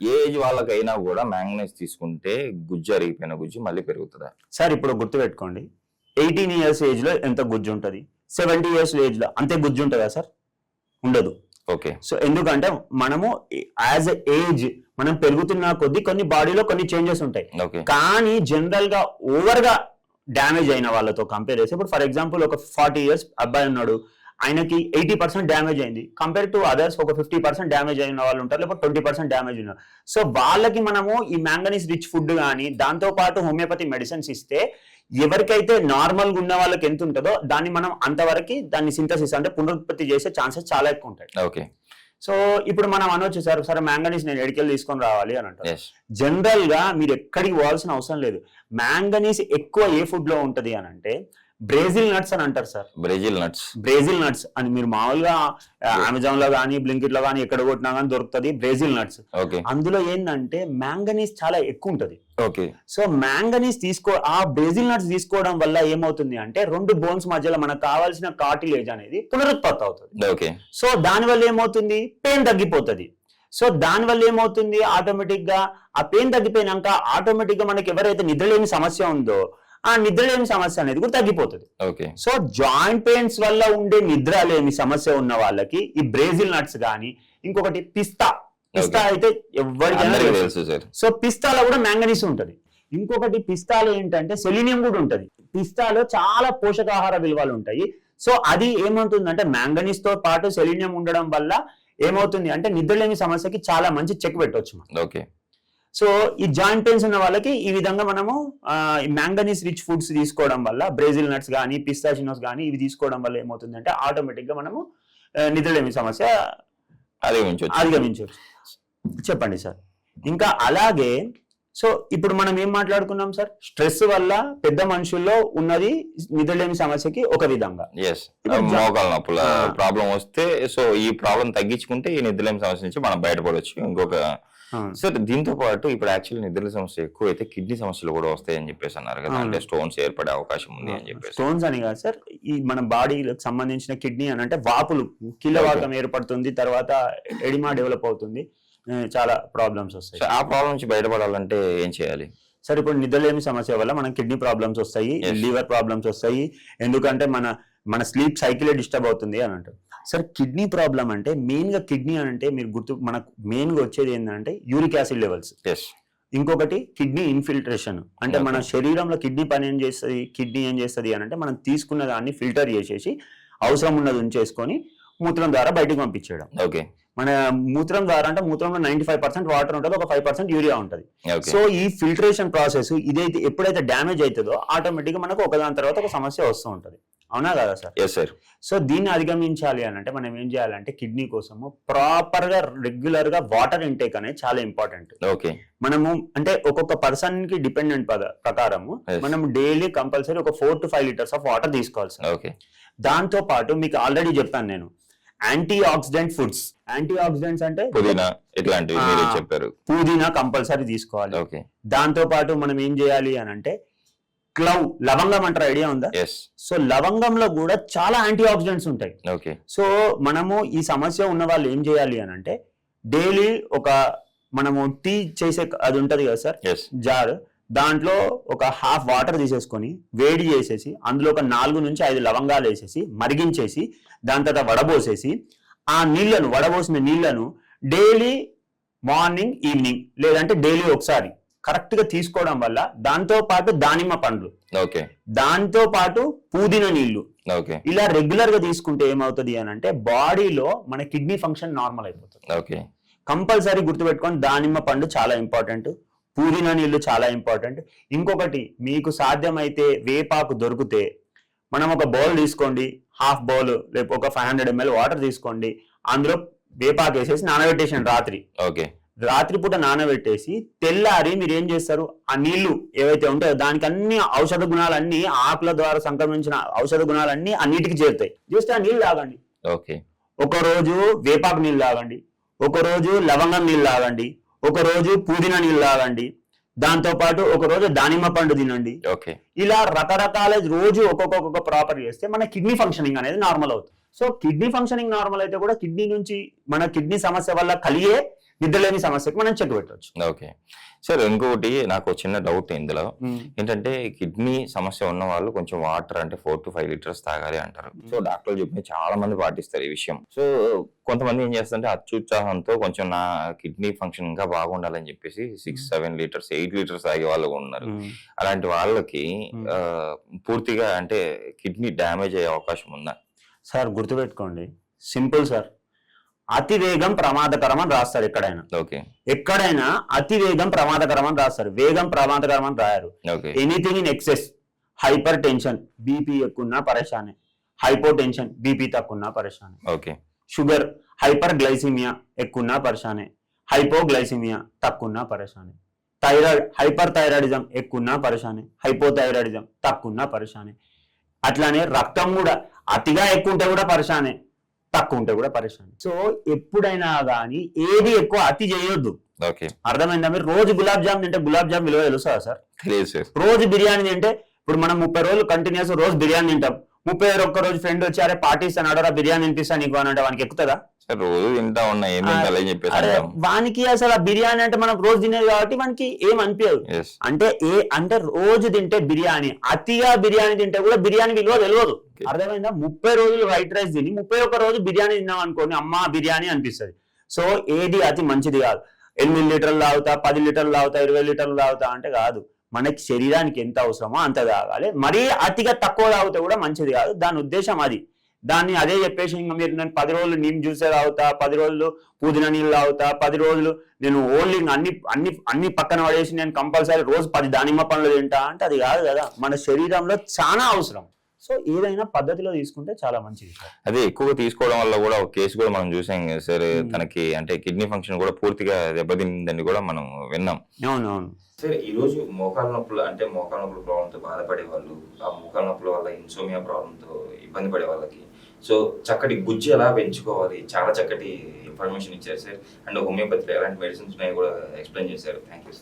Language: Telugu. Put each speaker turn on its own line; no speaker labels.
ఏ ఏజ్ వాళ్ళకైనా కూడా మ్యాంగనైజ్ తీసుకుంటే గుజ్జు అరిగిపోయిన గుజ్జు మళ్ళీ పెరుగుతుందా?
సార్ ఇప్పుడు గుర్తుపెట్టుకోండి. ఎయిటీన్ ఇయర్స్ ఏజ్లో ఎంత గుజ్జు ఉంటుంది? సెవెంటీ ఇయర్స్ ఏజ్లో అంతే గుజ్జు ఉంటుందా సార్? ఉండదు.
ఓకే.
సో ఎందుకంటే మనము యాజ్ ఏజ్ మనం పెరుగుతున్న కొద్దీ కొన్ని బాడీలో కొన్ని చేంజెస్ ఉంటాయి.
ఓకే.
కానీ జనరల్గా ఓవర్గా డ్యామేజ్ అయిన వాళ్ళతో కంపేర్ చేస్తే ఇప్పుడు ఫర్ ఎగ్జాంపుల్ ఒక ఫార్టీ ఇయర్స్ అబ్బాయి ఉన్నాడు. ఆయనకి ఎయిటీ పర్సెంట్ డ్యామేజ్ అయింది. కంపేర్ టు అదర్స్ ఒక ఫిఫ్టీ పర్సెంట్ డ్యామేజ్ అయిన వాళ్ళు ఉంటారు లేకపోతే ట్వంటీ పర్సెంట్ డ్యామేజ్ ఉన్నారు సో వాళ్ళకి మనము ఈ మ్యాంగనీస్ రిచ్ ఫుడ్ కానీ దాంతో పాటు హోమియోపతి మెడిసిన్స్ ఇస్తే ఎవరికైతే నార్మల్గా ఉన్న వాళ్ళకి ఎంత ఉంటుందో దాన్ని మనం అంతవరకు దాన్ని సింథసిస్ అంటే పునరుత్పత్తి చేసే ఛాన్సెస్ చాలా ఎక్కువ ఉంటాయి.
ఓకే
సో ఇప్పుడు మనం అనొచ్చు సార్ సరే మ్యాంగనీస్ నేను ఎడికెళ్ళి తీసుకొని రావాలి అని అంటారు. జనరల్గా మీరు ఎక్కడికి పోవాల్సిన అవసరం లేదు. మ్యాంగనీస్ ఎక్కువ ఏ ఫుడ్లో ఉంటది అని అంటే బ్రెజిల్ నట్స్ అని అంటారు sir.
Brazil nuts
Brazil nuts అని మీరు మామూలుగా అమెజాన్లో కానీ బ్లింకిట్లో కానీ ఎక్కడ కొట్టినా కానీ దొరుకుతుంది బ్రెజిల్ నట్స్
ఓకే
అందులో ఏంటంటే మ్యాంగనీస్ చాలా ఎక్కువ ఉంటది.
ఓకే
సో మ్యాంగనీస్ తీసుకో ఆ బ్రెజిల్ నట్స్ తీసుకోవడం వల్ల ఏమవుతుంది అంటే రెండు బోన్స్ మధ్యలో మనకు కావాల్సిన కార్టిలేజ్ అనేది పునరుత్పత్తి అవుతుంది.
ఓకే
సో దానివల్ల ఏమవుతుంది? పెయిన్ తగ్గిపోతుంది. సో దానివల్ల ఏమవుతుంది? ఆటోమేటిక్గా ఆ పెయిన్ తగ్గిపోయినాక ఆటోమేటిక్గా మనకి ఎవరైతే నిద్రలేని సమస్య ఉందో ఆ నిద్రలేని సమస్య అనేది కూడా తగ్గిపోతుంది.
ఓకే.
సో జాయింట్ పెయిన్స్ వల్ల ఉండే నిద్ర లేని సమస్య ఉన్న వాళ్ళకి ఈ బ్రెజిల్ నట్స్ కానీ ఇంకొకటి పిస్తా. పిస్తా. అయితే ఎవరికైనా సో పిస్తాలో కూడా మ్యాంగనీస్ ఉంటది. ఇంకొకటి పిస్తాలో ఏంటంటే సెలీనియం కూడా ఉంటది. పిస్తాలో చాలా పోషకాహార విలువలు ఉంటాయి. సో అది ఏమవుతుందంటే మ్యాంగనీస్తో పాటు సెలీనియం ఉండడం వల్ల ఏమవుతుంది అంటే నిద్రలేని సమస్యకి చాలా మంచి చెక్ పెట్టవచ్చు
ఓకే.
సో ఈ జాయింట్ పెయిన్స్ ఉన్న వాళ్ళకి ఈ విధంగా మనము మ్యాంగనీస్ రిచ్ ఫుడ్స్ తీసుకోవడం వల్ల బ్రెజిల్ నట్స్ కానీ పిస్తాచినోస్ కానీ ఇవి తీసుకోవడం వల్ల ఏమవుతుందంటే ఆటోమేటిక్గా మనము నిద్రలేమి సమస్య
అధిగమించవచ్చు.
అధిగమించవచ్చు. చెప్పండి సార్. ఇంకా అలాగే సో ఇప్పుడు మనం ఏం మాట్లాడుకున్నాం సార్? స్ట్రెస్ వల్ల పెద్ద మనుషుల్లో ఉన్నది నిద్రలేమి సమస్యకి ఒక విధంగా.
ఎస్ మోకాల నొప్పుల. ప్రాబ్లం వస్తే సో ఈ ప్రాబ్లం తగ్గించుకుంటే ఈ నిద్రలేని సమస్య నుంచి మనం బయటపడవచ్చు. ఇంకొక సార్ దీంతో పాటు ఇప్పుడు యాక్చువల్లీ నిద్రల సమస్య ఎక్కువ అయితే కిడ్నీ సమస్యలు కూడా వస్తాయని చెప్పేసి అన్నారు కదా. అంటే స్టోన్స్ ఏర్పడే అవకాశం ఉంది అని చెప్పేసి.
స్టోన్స్ అని కాదు సార్ ఈ మన బాడీకి సంబంధించిన కిడ్నీ అని అంటే వాపులు కీళ్ళవాతం ఏర్పడుతుంది తర్వాత ఎడిమా డెవలప్ అవుతుంది చాలా ప్రాబ్లమ్స్ వస్తాయి.
సో ఆ ప్రాబ్లం నుంచి బయటపడాలంటే ఏం చేయాలి?
సరే ఇప్పుడు నిద్రలేమి సమస్య వల్ల మనకి కిడ్నీ ప్రాబ్లమ్స్ వస్తాయి. లివర్ ప్రాబ్లమ్స్ వస్తాయి ఎందుకంటే మన మన స్లీప్ సైకిల్ డిస్టర్బ్ అవుతుంది అని అంటారు. సార్ కిడ్నీ ప్రాబ్లం అంటే మెయిన్గా కిడ్నీ అని అంటే మీరు గుర్తు మనకు మెయిన్గా వచ్చేది ఏంటంటే యూరిక్ యాసిడ్ లెవెల్స్. ఇంకొకటి కిడ్నీ ఇన్ఫిల్ట్రేషన్. అంటే మన. శరీరంలో కిడ్నీ పని ఏం చేస్తుంది కిడ్నీ ఏం చేస్తుంది అని అంటే మనం తీసుకున్న దాన్ని ఫిల్టర్ చేసేసి అవసరం ఉన్నది ఉంచేసుకొని మూత్రం ద్వారా బయటకు పంపించేయడం.
ఓకే
మన మూత్రం ద్వారా అంటే మూత్రంలో నైన్టీ ఫైవ్ పర్సెంట్ వాటర్ ఉంటుంది ఒక ఫైవ్ పర్సెంట్ యూరియా ఉంటుంది. సో ఈ ఫిల్టరేషన్ ప్రాసెస్ ఇదైతే ఎప్పుడైతే డ్యామేజ్ అవుతుందో ఆటోమేటిక్గా మనకు ఒకదాని తర్వాత ఒక సమస్య వస్తూ ఉంటుంది. అవునా కదా సార్?
ఎస్ సార్
సో దీన్ని అధిగమించాలి అని అంటే మనం ఏం చేయాలంటే కిడ్నీ కోసము ప్రాపర్గా రెగ్యులర్గా వాటర్ ఇంటేక్ అనేది చాలా ఇంపార్టెంట్.
ఓకే
మనము అంటే ఒక్కొక్క పర్సన్కి డిపెండెంట్ ప్రకారము. మనం డైలీ కంపల్సరీ ఒక four to five litres of water తీసుకోవాలి సార్.
ఓకే
దాంతో పాటు మీకు ఆల్రెడీ చెప్పాను నేను antioxidant foods. Antioxidants అంటే
పుదీనా ఇట్లాంటివి. చెప్పారు.
పుదీనా కంపల్సరీ తీసుకోవాలి.
ఓకే
దాంతో పాటు మనం ఏం చేయాలి అని అంటే క్లవ్ లవంగం అంటారు ఐడియా ఉందా? సో లవంగంలో కూడా చాలా యాంటీ ఆక్సిడెంట్స్ ఉంటాయి.
ఓకే
సో మనము ఈ సమస్య ఉన్న వాళ్ళు ఏం చేయాలి అని అంటే డైలీ ఒక మనము టీ చేసే అది ఉంటది కదా సార్? జార్. దాంట్లో ఒక హాఫ్ వాటర్ తీసేసుకొని వేడి చేసేసి అందులో ఒక నాలుగు నుంచి ఐదు లవంగాలు వేసేసి మరిగించేసి దాని తర్వాత వడబోసేసి ఆ నీళ్ళను వడబోసిన నీళ్ళను డైలీ మార్నింగ్ ఈవినింగ్ లేదంటే డైలీ ఒకసారి కరెక్ట్గా తీసుకోవడం వల్ల దాంతో పాటు దానిమ్మ పండ్లు.
ఓకే.
దాంతో పాటు పుదీనా నీళ్ళు.
ఓకే.
ఇలా రెగ్యులర్గా తీసుకుంటే ఏమవుతుంది అని అంటే బాడీలో మన కిడ్నీ ఫంక్షన్ నార్మల్ అయిపోతుంది.
ఓకే.
కంపల్సరీ గుర్తుపెట్టుకొని దానిమ్మ పండు చాలా ఇంపార్టెంట్ పుదీనా నీళ్ళు చాలా ఇంపార్టెంట్ ఇంకొకటి మీకు సాధ్యమైతే వేపాకు దొరికితే మనం ఒక బౌల్ తీసుకోండి హాఫ్ బౌల్ లేకపోతే ఒక ఫైవ్ హండ్రెడ్ ఎంఎల్ వాటర్ తీసుకోండి అందులో వేపాకు వేసేసి నానబెట్టేసాను రాత్రి.
ఓకే.
రాత్రిపూట నానబెట్టేసి తెల్లారి మీరు ఏం చేస్తారు? ఆ నీళ్ళు ఏవైతే ఉంటాయో దానికి అన్ని ఔషధ గుణాలన్నీ ఆకుల ద్వారా సంక్రమించిన ఔషధ గుణాలన్నీ ఆ నీటికి చేరుతాయి. జస్ట్ ఆ నీళ్ళు తాగండి.
ఓకే.
ఒక రోజు వేపాకు నీళ్ళు తాగండి. ఒక రోజు లవంగం నీళ్ళు తాగండి. ఒక రోజు పుదీనా నీళ్ళు తాగండి. దాంతో పాటు ఒక రోజు దానిమ్మ పండు తినండి.
ఓకే.
ఇలా రకరకాల రోజు ఒక్కొక్క ఒక్కొక్క ప్రాపర్ చేస్తే మన కిడ్నీ ఫంక్షనింగ్ అనేది నార్మల్ అవుతుంది. సో కిడ్నీ ఫంక్షనింగ్ నార్మల్ అయితే కూడా కిడ్నీ నుంచి మన కిడ్నీ సమస్య వల్ల కలిగే నిద్రలేని సమస్యకి మనం చెక్ పెట్టవచ్చు
ఓకే. సార్ ఇంకొకటి నాకు చిన్న డౌట్ ఇందులో. ఏంటంటే కిడ్నీ సమస్య ఉన్న వాళ్ళు కొంచెం వాటర్ అంటే ఫోర్ టు ఫైవ్ లీటర్స్ తాగాలి అంటారు. సో డాక్టర్లు చెప్పిన చాలా మంది పాటిస్తారు ఈ విషయం. సో కొంతమంది ఏం చేస్తారంటే అత్యుత్సాహంతో కొంచెం నా కిడ్నీ ఫంక్షన్ ఇంకా బాగుండాలని చెప్పేసి six seven litres eight litres తాగే వాళ్ళు ఉన్నారు. అలాంటి వాళ్ళకి పూర్తిగా అంటే కిడ్నీ డ్యామేజ్ అయ్యే అవకాశం ఉందా?
సార్ గుర్తుపెట్టుకోండి. Simple sir. అతి వేగం ప్రమాదకరం అని రాస్తారు ఎక్కడైనా.
ఓకే.
ఎక్కడైనా అతి వేగం ప్రమాదకరం అని రాస్తారు. వేగం ప్రమాదకరం అని రాయరు. Anything in excess hypertension BP ఎక్కున్నా పరేషానే. హైపో టెన్షన్ బీపీ తక్కున్నా పరేషానే.
ఓకే.
షుగర్ హైపర్ గ్లైసిమియా ఎక్కున్నా పరేషానే. హైపోగ్లైసిమియా తక్కున్నా పరేషానే. థైరాయిడ్ హైపర్ థైరాయిడిజం ఎక్కున్నా పరేషానే. హైపోథైరాయిడిజం తక్కున్నా పరేషానే. అట్లానే రక్తం కూడా అతిగా ఎక్కువ ఉంటే కూడా పరేషానే. తక్కువ ఉంటే కూడా పరేషానే సో ఎప్పుడైనా కానీ ఏది ఎక్కువ అతి చేయొద్దు.
ఓకే.
అర్థమైందా మీరు? రోజు గులాబ్ జామ్ తింటే గులాబ్ జామ్ విలువ తెలుసా సార్? రోజు బిర్యానీ తింటే ఇప్పుడు మనం ముప్పై రోజులు కంటిన్యూస్ రోజు బిర్యానీ తింటాం. ముప్పై ఒక్క రోజు ఫ్రెండ్ వచ్చి అరే పార్టీ ఇస్తాను అడరా బిర్యానీ తినిపిస్తా నీకు అని అంటే వానికి ఎక్కుతుందా?
రోజు తింటా ఉన్నా ఏం తింటాలని చెప్పేసి
వానికి అసలు ఆ బిర్యానీ అంటే మనం రోజు తినేది కాబట్టి వానికి ఏం అనిపించదు అంటే ఏ అంటే రోజు తింటే బిర్యానీ అతిగా బిర్యానీ తింటే కూడా బిర్యానీ విలువ తెలియదు. అర్థమైందా? ముప్పై రోజులు వైట్ రైస్ తిని ముప్పై ఒక్క రోజు బిర్యానీ తిన్నాం అనుకోని అమ్మా బిర్యానీ అనిపిస్తుంది. సో ఏది అతి మంచిది కాదు. ఎనిమిది లీటర్లు తాగుతా పది లీటర్లు తాగుతా ఇరవై లీటర్లు తాగుతా అంటే కాదు. మనకి శరీరానికి ఎంత అవసరమో అంత తాగాలి. మరీ అతిగా తక్కువ తాగితే కూడా మంచిది కాదు. దాని ఉద్దేశం అది. దాన్ని అదే చెప్పేసి ఇంకా మీరు నేను పది రోజులు నీమ్ జ్యూసే తాగుతా పది రోజులు పుదీనా నీళ్ళు తాగుతా పది రోజులు నేను ఓన్లీ అన్ని అన్ని అన్ని పక్కన పడేసి నేను కంపల్సరీ రోజు పది దానిమ్మ పండ్లు తింటా అంటే అది కాదు కదా. మన శరీరంలో చాలా అవసరం. సో ఏదైనా పద్ధతిలో తీసుకుంటే చాలా మంచిది సార్
అదే ఎక్కువగా తీసుకోవడం వల్ల కూడా ఒక కేసు కూడా మనం చూసాం కదా సార్. తనకి అంటే కిడ్నీ ఫంక్షన్ కూడా పూర్తిగా దెబ్బతిందని కూడా మనం విన్నాం.
అవునవును.
సార్ ఈ రోజు మోకాల నొప్పులు అంటే మోకాల నొప్పుల ప్రాబ్లంతో బాధపడే వాళ్ళు ఆ మోకాల నొప్పుల వల్ల ఇన్సోమియా ప్రాబ్లంతో ఇబ్బంది పడే వాళ్ళకి. సో చక్కటి గుజ్జు ఎలా పెంచుకోవాలి? చాలా చక్కటి ఇన్ఫర్మేషన్ ఇచ్చారు సార్ అండ్ హోమియోపతిలో ఎలాంటి మెడిసిన్స్ ఉన్నాయో కూడా ఎక్స్ప్లెయిన్ చేశారు. Thank you sir